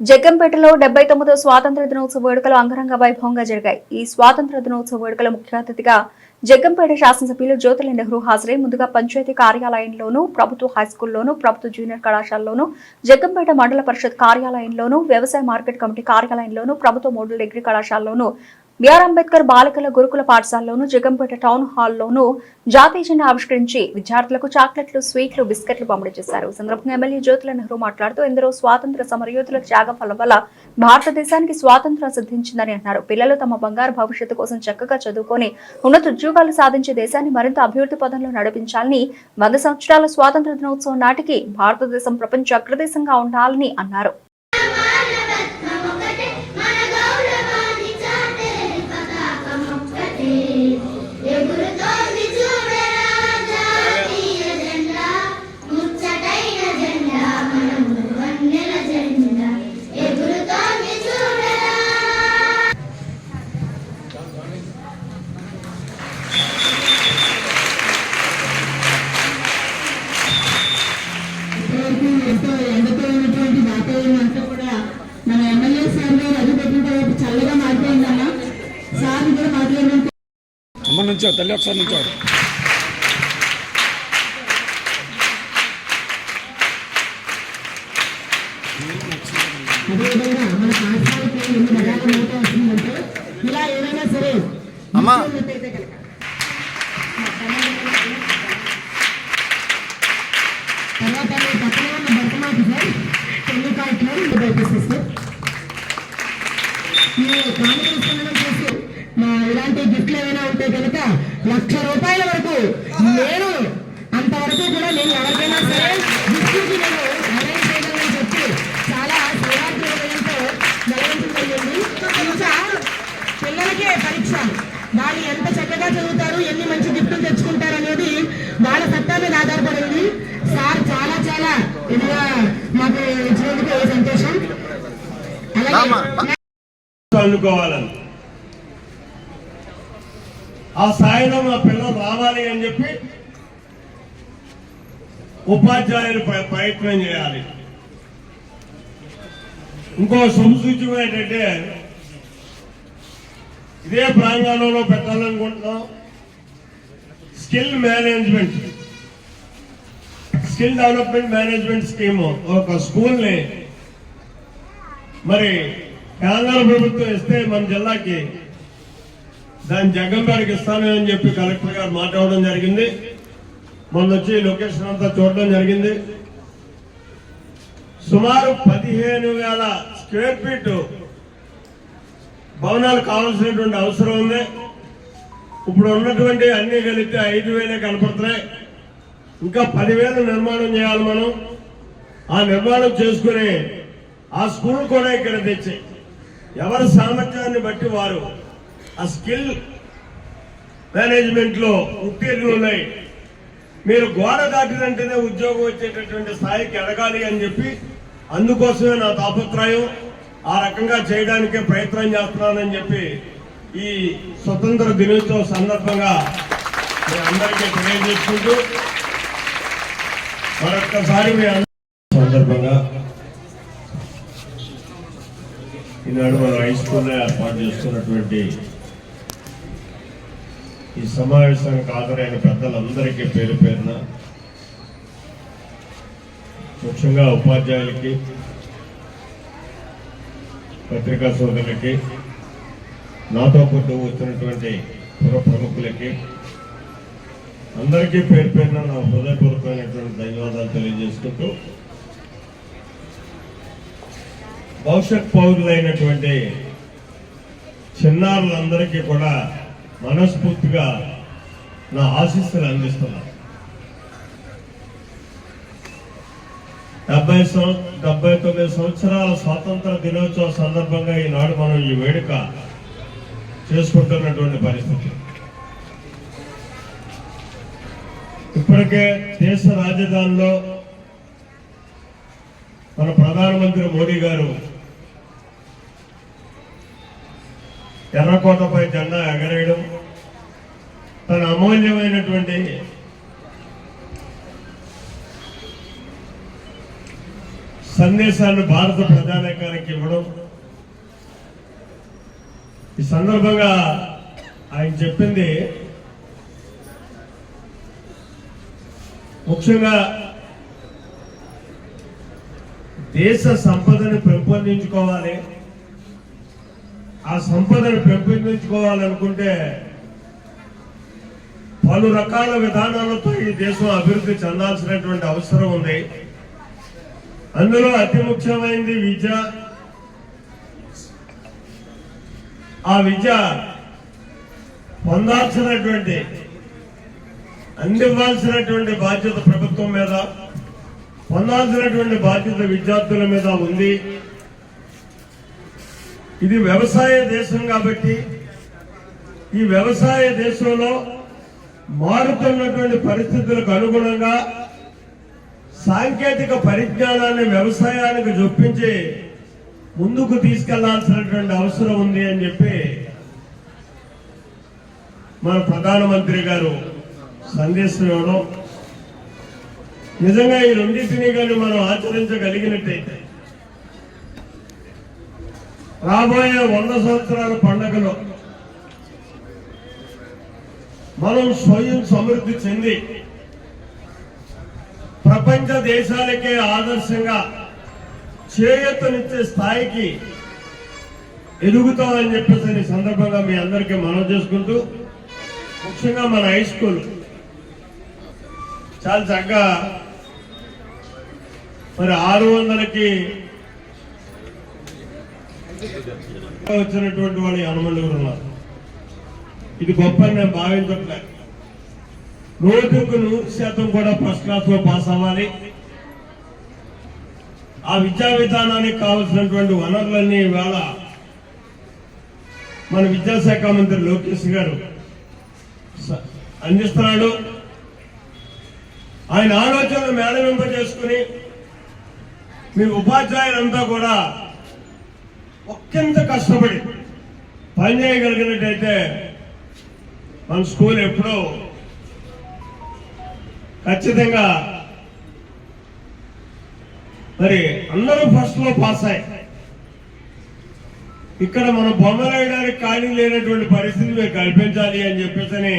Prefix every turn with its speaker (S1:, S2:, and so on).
S1: జగ్గంపేటలో డెబ్బై తొమ్మిదో స్వాతంత్ర దినోత్సవ వేడుకలు అంగరంగ వైభవంగా జరిగాయి. ఈ స్వాతంత్ర దినోత్సవ వేడుకల ముఖ్య అతిథిగా జగ్గంపేట శాసనసభ్యులు జ్యోతిల నెహ్రూ హాజరై ముందుగా పంచాయతీ కార్యాలయంలోనూ ప్రభుత్వ హైస్కూల్లోనూ ప్రభుత్వ జూనియర్ కళాశాలలోనూ జగ్గంపేట మండల పరిషత్ కార్యాలయంలోనూ వ్యవసాయ మార్కెట్ కమిటీ కార్యాలయంలోనూ ప్రభుత్వ మోడల్ డిగ్రీ కళాశాలలోనూ బిఆర్ అంబేద్కర్ బాలికల గురుకుల పాఠశాలలోను జగంపేట టౌన్ హాల్లోనూ జాతీయ జెండా ఆవిష్కరించి విద్యార్థులకు చాక్లెట్లు స్వీట్లు బిస్కెట్లు పంపిణీ చేశారు. సందర్భంగా ఎమ్మెల్యే జ్యోతుల నెహ్రూ మాట్లాడుతూ ఎందరో స్వాతంత్ర సమరయోధుల త్యాగ ఫలం వల్ల భారతదేశానికి స్వాతంత్రం సిద్ధించిందని అన్నారు. పిల్లలు తమ బంగారు భవిష్యత్తు కోసం చక్కగా చదువుకొని ఉన్నత ఉద్యోగాలు సాధించి దేశాన్ని మరింత అభివృద్ధి పదంలో నడిపించాలని వంద సంవత్సరాల స్వాతంత్ర దినోత్సవం నాటికి భారతదేశం ప్రపంచ అగ్రదేశంగా ఉండాలని అన్నారు.
S2: ఎంతో ఎండతో ఉన్నటువంటి వాతావరణం అంతా కూడా మన ఎమ్మెల్యే సార్ గారు పెట్టిన తర్వాత చల్లగా మారిపోయిందన్న. సార్ కూడా మాట్లాడినంత
S3: అమ్మ నుంచో తల్లి ఒకసారి నుంచో.
S2: అదేవిధంగా మన పాఠశాలకి ఎన్ని రకాల మాట వస్తుందంటే ఇలా ఏదైనా సరే
S3: అమ్మా.
S2: ఉన్నట్టయితే కనుక. తర్వాత కార్యక్రమం మీరు కాంగ్రెస్ చేసి మా ఇలాంటి గిఫ్ట్లు ఏమైనా ఉంటే కనుక లక్ష రూపాయల వరకు నేను అంతవరకు కూడా నేను ఎవరికైనా సరే గిఫ్ట్కి నేను అరేంజ్ చేయగలని చెప్పి చాలా సేవార్థి హృదయంతో ఇంకా పిల్లలకే పరీక్ష. వాళ్ళు ఎంత చక్కగా చదువుతారు ఎన్ని మంచి గిఫ్ట్లు తెచ్చుకుంటారు అనేది వాళ్ళ సత్తా మీద ఆధారపడింది సార్ చాలా చాలా ఇదిగా మాకు ఇచ్చినందుకు సంతోషం.
S4: అనుకోవాలని. ఆ స్థాయిలో మా పిల్లలు రావాలి అని చెప్పి ఉపాధ్యాయులు ప్రయత్నం చేయాలి. ఇంకో సంసూచం ఏంటంటే ఇదే ప్రాంగణంలో పెట్టాలనుకుంటున్నాం. Skill management. Skill development management scheme. ఒక స్కూల్ని మరి కేంద్ర ప్రభుత్వం ఇస్తే మన జిల్లాకి దాని గారికి ఇస్తాను అని చెప్పి కలెక్టర్ గారు మాట్లాడడం జరిగింది. మొన్న వచ్చి లొకేషన్ అంతా చూడడం జరిగింది. సుమారు పదిహేను వేల స్క్వేర్ ఫీట్ భవనాలు కావాల్సినటువంటి అవసరం ఉంది. ఇప్పుడు ఉన్నటువంటి అన్ని కలిపితే ఐదు వేలే కనపడుతున్నాయి. ఇంకా పదివేలు నిర్మాణం చేయాలి మనం. ఆ నిర్మాణం చేసుకుని ఆ స్కూల్ కూడా ఇక్కడ తెచ్చి. ఎవరి సామర్థ్యాన్ని బట్టి వారు ఆ స్కిల్ మేనేజ్మెంట్లో ఉత్తీర్ణులు ఉన్నాయి. మీరు గోడ దాటినంటేనే ఉద్యోగం వచ్చేటటువంటి స్థాయికి ఎదగాలి అని చెప్పి అందుకోసమే నా తాపత్రయం. ఆ రకంగా చేయడానికే ప్రయత్నం చేస్తున్నానని చెప్పి ఈ స్వతంత్ర దినోత్సవ సందర్భంగా మీ అందరికీ తెలియజేసుకుంటూ మరొక్కసారి మీ అందరి సందర్భంగా ఈనాడు మన హై స్కూల్లో ఏర్పాటు చేస్తున్నటువంటి ఈ సమావేశానికి హాజరైన పెద్దలందరికీ పేరు పేరున ముఖ్యంగా ఉపాధ్యాయులకి పత్రికా సోదరులకి నాతో పాటు వచ్చినటువంటి పుర ప్రముఖులకి అందరికీ పేరు పేరున నా హృదయపూర్వకమైనటువంటి ధన్యవాదాలు తెలియజేసుకుంటూ భవిష్యత్ పౌరులైనటువంటి చిన్నారులందరికీ కూడా మనస్ఫూర్తిగా నా ఆశీస్సులు అందిస్తున్నాను డెబ్బై సంవ- డెబ్బై తొమ్మిది సంవత్సరాల స్వాతంత్ర దినోత్సవ సందర్భంగా ఈనాడు మనం ఈ వేడుక చేసుకుంటున్నటువంటి పరిస్థితి. ఇప్పటికే దేశ రాజధానిలో మన ప్రధానమంత్రి మోడీ గారు ఎర్రకోటపై జెండా ఎగరేయడం తన అమూల్యమైనటువంటి సందేశాన్ని భారత ప్రజానీకానికి ఇవ్వడం. ఈ సందర్భంగా ఆయన చెప్పింది ముఖ్యంగా దేశ సంపదను పెంపొందించుకోవాలి. ఆ సంపదను పెంపొందించుకోవాలనుకుంటే పలు రకాల విధానాలతో ఈ దేశం అభివృద్ధి చెందాల్సినటువంటి అవసరం ఉంది. అందులో అతి ముఖ్యమైనది విద్య. ఆ విద్య పొందాల్సినటువంటి అందివ్వాల్సినటువంటి బాధ్యత ప్రభుత్వం మీద పొందాల్సినటువంటి బాధ్యత విద్యార్థుల మీద ఉంది. ఇది వ్యవసాయ దేశం కాబట్టి ఈ వ్యవసాయ దేశంలో మారుతున్నటువంటి పరిస్థితులకు అనుగుణంగా సాంకేతిక పరిజ్ఞానాన్ని వ్యవసాయానికి జొప్పించి ముందుకు తీసుకెళ్ళాల్సినటువంటి అవసరం ఉంది అని చెప్పి మన ప్రధానమంత్రి గారు సందేశం ఇవ్వడం నిజంగా ఈ రెండింటినీ కానీ మనం ఆచరించగలిగినట్టయితే రాబోయే వంద సంవత్సరాల పండుగలో మనం స్వయం సమృద్ధి చెంది ప్రపంచ దేశాలకే ఆదర్శంగా చేయూతనిచ్చే స్థాయికి ఎదుగుతామని చెప్పేసి ఈ సందర్భంగా మీ అందరికీ మనం చేసుకుంటూ ముఖ్యంగా మన హై స్కూల్ చాలా చక్కగా మరి ఆరు వందలకి వచ్చినటువంటి వాళ్ళు హనుమంతుడు ఉన్నారు? ఇది గొప్ప నేను భావించట్లేదు రోజుకు నూరు శాతం కూడా ఫస్ట్ క్లాస్లో పాస్ అవ్వాలి. ఆ విద్యా విధానానికి కావలసినటువంటి వనరులన్నీ ఇవాళ మన విద్యాశాఖ మంత్రి లోకేష్ గారు అందిస్తున్నాడు. ఆయన ఆలోచనలు మేళవింప చేసుకుని మీ ఉపాధ్యాయులంతా కూడా ఒక్కంత కష్టపడి పని చేయగలిగినట్టయితే మన స్కూల్ ఎప్పుడో ఖచ్చితంగా మరి అందరూ ఫస్ట్లో పాస్ అయ్యి ఇక్కడ మనం బొమ్మలు వేయడానికి ఖాళీ లేనటువంటి పరిస్థితి మీరు కల్పించాలి అని చెప్పేసి